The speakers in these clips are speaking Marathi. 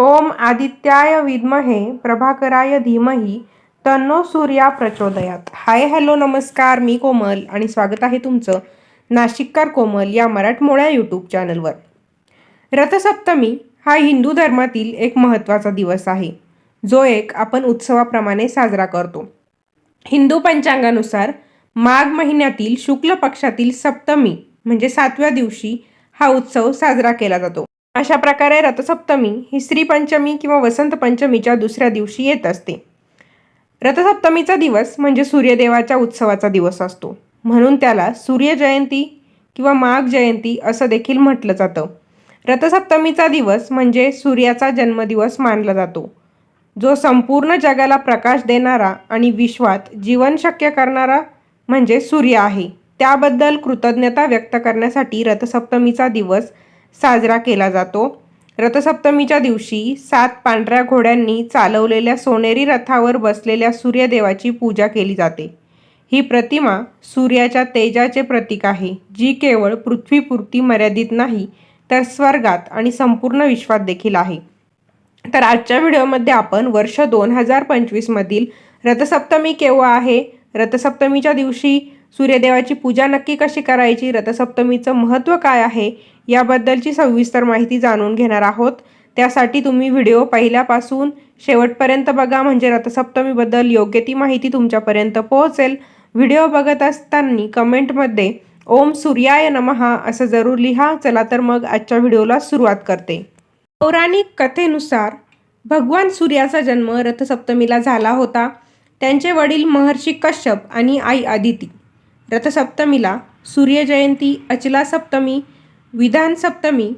ओम आदित्याय विद्महे प्रभाकराय धीमही तन्नो सूर्या प्रचोदयात. हाय हॅलो नमस्कार मी कोमल आणि स्वागत आहे तुमचं नाशिककार कोमल या मराठमोळ्या यूट्यूब चॅनलवर. रथसप्तमी हा हिंदू धर्मातील एक महत्त्वाचा दिवस आहे जो एक आपण उत्सवाप्रमाणे साजरा करतो. हिंदू पंचांगानुसार माघ महिन्यातील शुक्ल पक्षातील सप्तमी म्हणजे सातव्या दिवशी हा उत्सव साजरा केला जातो. अशा प्रकारे रथसप्तमी ही श्रीपंचमी किंवा वसंत पंचमीच्या दुसऱ्या दिवशी येत असते. रथसप्तमीचा दिवस म्हणजे सूर्यदेवाच्या उत्सवाचा दिवस असतो. म्हणून त्याला सूर्यजयंती किंवा माघ जयंती असं देखील म्हटलं जातं. रथसप्तमीचा दिवस म्हणजे सूर्याचा जन्मदिवस मानला जातो. जो संपूर्ण जगाला प्रकाश देणारा आणि विश्वात जीवन शक्य करणारा म्हणजे सूर्य आहे. त्याबद्दल कृतज्ञता व्यक्त करण्यासाठी रथसप्तमीचा दिवस साजरा केला जातो. रथसप्तमीच्या दिवशी सात पांढऱ्या घोड्यांनी चालवलेल्या सोनेरी रथावर बसलेल्या सूर्यदेवाची पूजा केली जाते. ही प्रतिमा सूर्याच्या तेजाचे प्रतीक आहे जी केवळ पृथ्वीपुरती मर्यादित नाही तर स्वर्गात आणि संपूर्ण विश्वात देखील आहे. तर आजच्या व्हिडिओमध्ये आपण वर्ष दोन हजार पंचवीसमधील रथसप्तमी केव्हा आहे रथसप्तमीच्या दिवशी सूर्यदेवाची पूजा नक्की कशी करायची रथसप्तमीचं महत्त्व काय आहे याबद्दलची सविस्तर माहिती जाणून घेणार आहोत. त्यासाठी तुम्ही व्हिडिओ पहिल्यापासून शेवटपर्यंत बघा म्हणजे रथसप्तमीबद्दल योग्य ती माहिती तुमच्यापर्यंत पोहोचेल. व्हिडिओ बघत असताना कमेंटमध्ये ओम सूर्याय नमहा असं जरूर लिहा. चला तर मग आजच्या व्हिडिओला सुरुवात करते. पौराणिक कथेनुसार भगवान सूर्याचा जन्म रथसप्तमीला झाला होता. त्यांचे वडील महर्षी कश्यप आणि आई आदिती. रथसप्तमीला सूर्यजयंती अचला सप्तमी विधान सप्तमी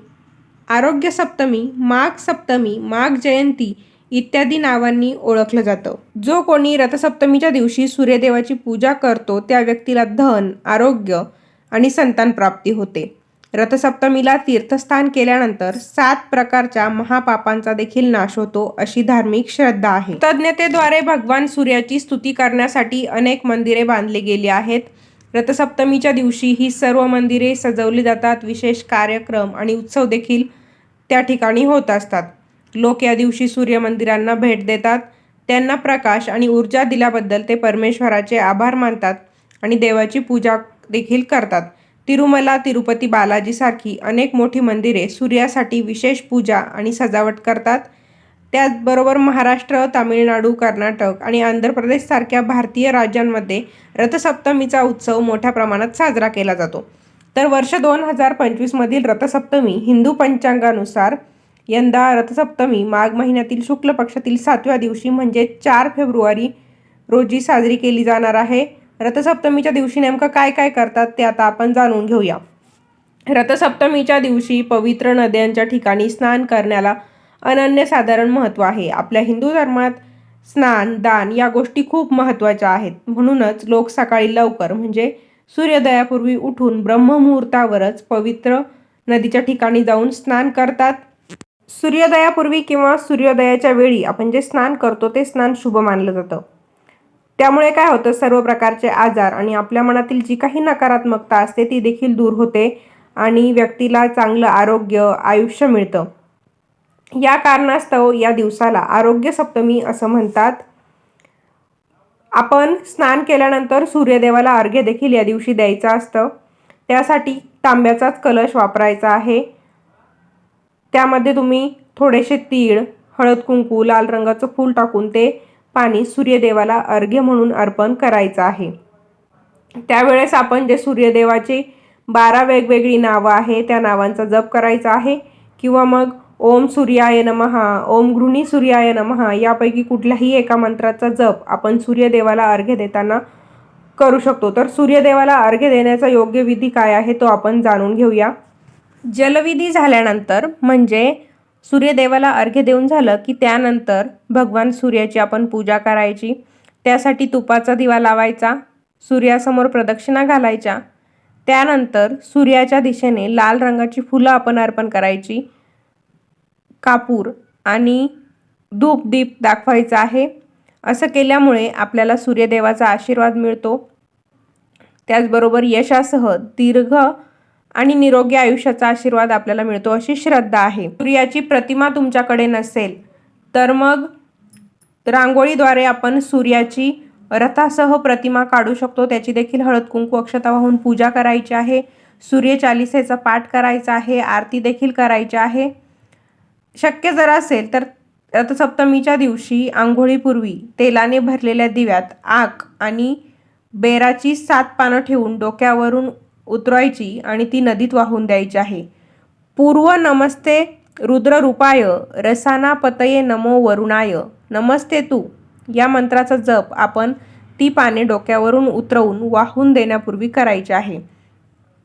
आरोग्य सप्तमी माघ सप्तमी माघ जयंती इत्यादी नावांनी ओळखलं जातं. जो कोणी रथसप्तमीच्या दिवशी सूर्यदेवाची पूजा करतो त्या व्यक्तीला धन आरोग्य आणि संतान प्राप्ती होते. रथसप्तमीला तीर्थस्थान केल्यानंतर सात प्रकारच्या महापापांचा देखील नाश होतो अशी धार्मिक श्रद्धा आहे. तज्ञतेद्वारे भगवान सूर्याची स्तुती करण्यासाठी अनेक मंदिरे बांधली गेली आहेत. रथसप्तमीच्या दिवशी ही सर्व मंदिरे सजवली जातात विशेष कार्यक्रम आणि उत्सव देखील त्या ठिकाणी होत असतात. लोक या दिवशी सूर्यमंदिरांना भेट देतात. त्यांना प्रकाश आणि ऊर्जा दिल्याबद्दल ते परमेश्वराचे आभार मानतात आणि देवाची पूजा देखील करतात. तिरुमला तिरुपती बालाजीसारखी अनेक मोठी मंदिरे सूर्यासाठी विशेष पूजा आणि सजावट करतात. त्याचबरोबर महाराष्ट्र तामिळनाडू कर्नाटक आणि आंध्र प्रदेशसारख्या भारतीय राज्यांमध्ये रथसप्तमीचा उत्सव मोठ्या प्रमाणात साजरा केला जातो. तर वर्ष दोन हजार पंचवीसमधील रथसप्तमी हिंदू पंचांगानुसार यंदा रथसप्तमी माघ महिन्यातील शुक्ल पक्षातील सातव्या दिवशी म्हणजे चार फेब्रुवारी रोजी साजरी केली जाणार आहे. रथसप्तमीच्या दिवशी नेमकं काय काय करतात ते आता आपण जाणून घेऊया. रथसप्तमीच्या दिवशी पवित्र नद्यांच्या ठिकाणी स्नान करण्याला अनन्यसाधारण महत्त्व आहे. आपल्या हिंदू धर्मात स्नान दान या गोष्टी खूप महत्त्वाच्या आहेत. म्हणूनच लोक सकाळी लवकर म्हणजे सूर्योदयापूर्वी उठून ब्रह्ममुहूर्तावरच पवित्र नदीच्या ठिकाणी जाऊन स्नान करतात. सूर्योदयापूर्वी किंवा सूर्योदयाच्या वेळी आपण जे स्नान करतो ते स्नान शुभ मानलं जातं. त्यामुळे काय होतं सर्व प्रकारचे आजार आणि आपल्या मनातील जी काही नकारात्मकता असते ती देखील दूर होते आणि व्यक्तीला चांगलं आरोग्य आयुष्य मिळतं. या कारणास्तव या दिवसाला आरोग्य सप्तमी असं म्हणतात. आपण स्नान केल्यानंतर सूर्यदेवाला अर्घ्य देखील या दिवशी द्यायचं असतं. त्यासाठी तांब्याचाच कलश वापरायचा आहे. त्यामध्ये तुम्ही थोडेसे तीळ हळद कुंकू लाल रंगाचं फूल टाकून ते पाणी सूर्यदेवाला अर्घ्य म्हणून अर्पण करायचं आहे. त्यावेळेस आपण जे सूर्यदेवाची बारा वेगवेगळी नावं आहे त्या नावांचा जप करायचा आहे किंवा मग ओम सूर्याय नमहा ओम गृणी सूर्याय नमहा यापैकी कुठल्याही एका मंत्राचा जप आपण सूर्यदेवाला अर्घ्य देताना करू शकतो. तर सूर्यदेवाला अर्घ्य देण्याचा योग्य विधी काय आहे तो आपण जाणून घेऊया. जलविधी झाल्यानंतर म्हणजे सूर्यदेवाला अर्घ्य देऊन झालं की त्यानंतर भगवान सूर्याची आपण पूजा करायची. त्यासाठी तुपाचा दिवा लावायचा सूर्यासमोर प्रदक्षिणा घालायच्या. त्यानंतर सूर्याच्या दिशेने लाल रंगाची फुलं आपण अर्पण करायची. कापूर आणि धूप दीप दाखवायचा आहे. असं केल्यामुळे आपल्याला सूर्यदेवाचा आशीर्वाद मिळतो. त्याचबरोबर यशासह दीर्घ आणि निरोगी आयुष्याचा आशीर्वाद आपल्याला मिळतो अशी श्रद्धा आहे. सूर्याची प्रतिमा तुमच्याकडे नसेल तर मग रांगोळीद्वारे आपण सूर्याची रथासह प्रतिमा काढू शकतो. त्याची देखील हळद कुंकू अक्षता वाहून पूजा करायची आहे. सूर्यचालिसेचा पाठ करायचा आहे. आरती देखील करायची आहे. शक्य जर असेल तर रथसप्तमीच्या दिवशी आंघोळीपूर्वी तेलाने भरलेल्या दिव्यात आक आणि बेराची सात पानं ठेवून डोक्यावरून उतरवायची आणि ती नदीत वाहून द्यायची आहे. पूर्व नमस्ते रुद्ररूपाय रसाना पतये नमो वरुणाय. नमस्ते तू. या मंत्राचा जप आपण ती पाने डोक्यावरून उतरवून वाहून देण्यापूर्वी करायचे आहे.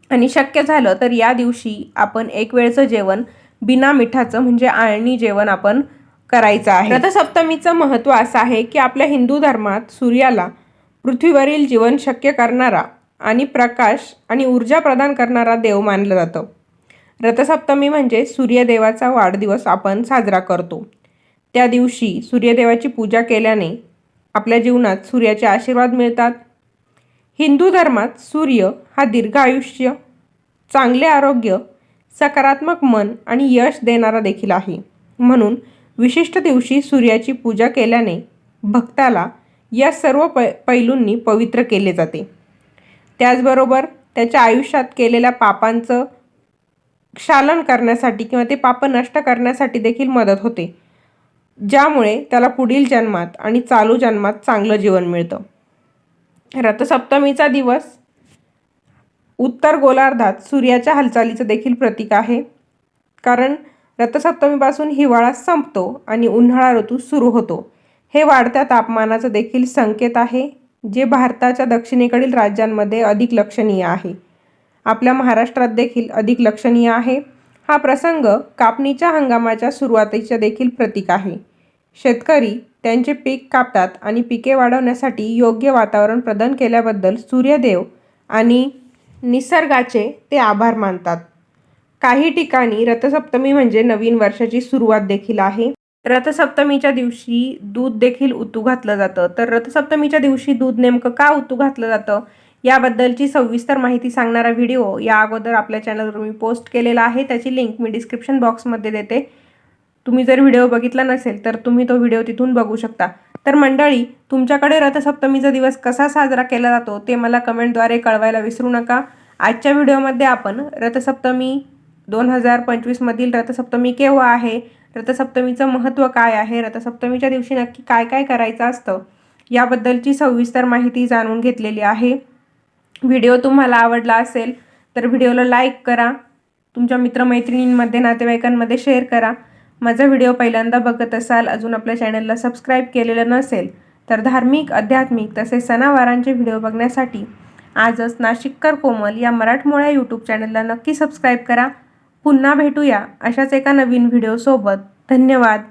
आणि शक्य झालं तर या दिवशी आपण एक वेळचं जेवण बिना मिठाचं म्हणजे आळणी जेवण आपण करायचं आहे. रथसप्तमीचं महत्त्व असं आहे की आपल्या हिंदू धर्मात सूर्याला पृथ्वीवरील जीवन शक्य करणारा आणि प्रकाश आणि ऊर्जा प्रदान करणारा देव मानलं जातं. रथसप्तमी म्हणजे सूर्यदेवाचा वाढदिवस आपण साजरा करतो. त्या दिवशी सूर्यदेवाची पूजा केल्याने आपल्या जीवनात सूर्याचे आशीर्वाद मिळतात. हिंदू धर्मात सूर्य हा दीर्घ आयुष्य चांगले आरोग्य सकारात्मक मन आणि यश देणारा देखील आहे. म्हणून विशिष्ट दिवशी सूर्याची पूजा केल्याने भक्ताला या सर्व प पैलूंनी पवित्र केले जाते. त्याचबरोबर त्याच्या आयुष्यात केलेल्या पापांचं क्षालन करण्यासाठी किंवा ते पाप नष्ट करण्यासाठी देखील मदत होते. ज्यामुळे त्याला पुढील जन्मात आणि चालू जन्मात चांगलं जीवन मिळतं. रथसप्तमीचा दिवस उत्तर गोलार्धात सूर्याच्या हालचालीचं देखील प्रतीक आहे. कारण रथसप्तमीपासून हिवाळा संपतो आणि उन्हाळा ऋतू सुरू होतो. हे वाढत्या तापमानाचं देखील संकेत आहे जे भारताच्या दक्षिणेकडील राज्यांमध्ये अधिक लक्षणीय आहे. आपल्या महाराष्ट्रात देखील अधिक लक्षणीय आहे. हा प्रसंग कापणीच्या हंगामाच्या सुरुवातीचे देखील प्रतीक आहे. शेतकरी त्यांचे पीक कापतात आणि पिके वाढवण्यासाठी योग्य वातावरण प्रदान केल्याबद्दल सूर्यदेव आणि निसर्गाचे ते आभार मानतात. काही ठिकाणी रथसप्तमी म्हणजे नवीन वर्षाची सुरुवात देखील आहे. रथसप्तमीच्या दिवशी दूध देखील उतू घातलं जातं. तर रथसप्तमीच्या दिवशी दूध नेमकं का उतू घातलं जातं याबद्दलची सविस्तर माहिती सांगणारा व्हिडिओ या अगोदर आपल्या चॅनलवर मी पोस्ट केलेला आहे. त्याची लिंक मी डिस्क्रिप्शन बॉक्समध्ये देते. तुम्ही जर व्हिडिओ बघितला नसेल तर तुम्ही तो व्हिडिओ तिथून बघू शकता. तर मंडळी तुमच्याकडे रथसप्तमीचा दिवस कसा साजरा केला जातो ते मला कमेंटद्वारे कळवायला विसरू नका. आजच्या व्हिडिओमध्ये आपण रथसप्तमी दोन हजार पंचवीसमधील रथसप्तमी केव्हा आहे रथसप्तमीचं महत्त्व काय आहे रथसप्तमीच्या दिवशी नक्की काय काय करायचं असतं याबद्दलची सविस्तर माहिती जाणून घेतलेली आहे. व्हिडिओ तुम्हाला आवडला असेल तर व्हिडिओला लाईक करा तुमच्या मित्रमैत्रिणींमध्ये नातेवाईकांमध्ये शेअर करा. माझा व्हिडिओ पहिल्यांदा बघत असाल अजून आपल्या चॅनलला सबस्क्राईब केलेलं नसेल तर धार्मिक आध्यात्मिक तसेच सणावारांचे व्हिडिओ बघण्यासाठी आजच नाशिककर कोमल या मराठमोळ्या यूट्यूब चॅनलला नक्की सबस्क्राईब करा. पुन्हा भेटूया अशाच एका नवीन व्हिडिओसोबत. धन्यवाद.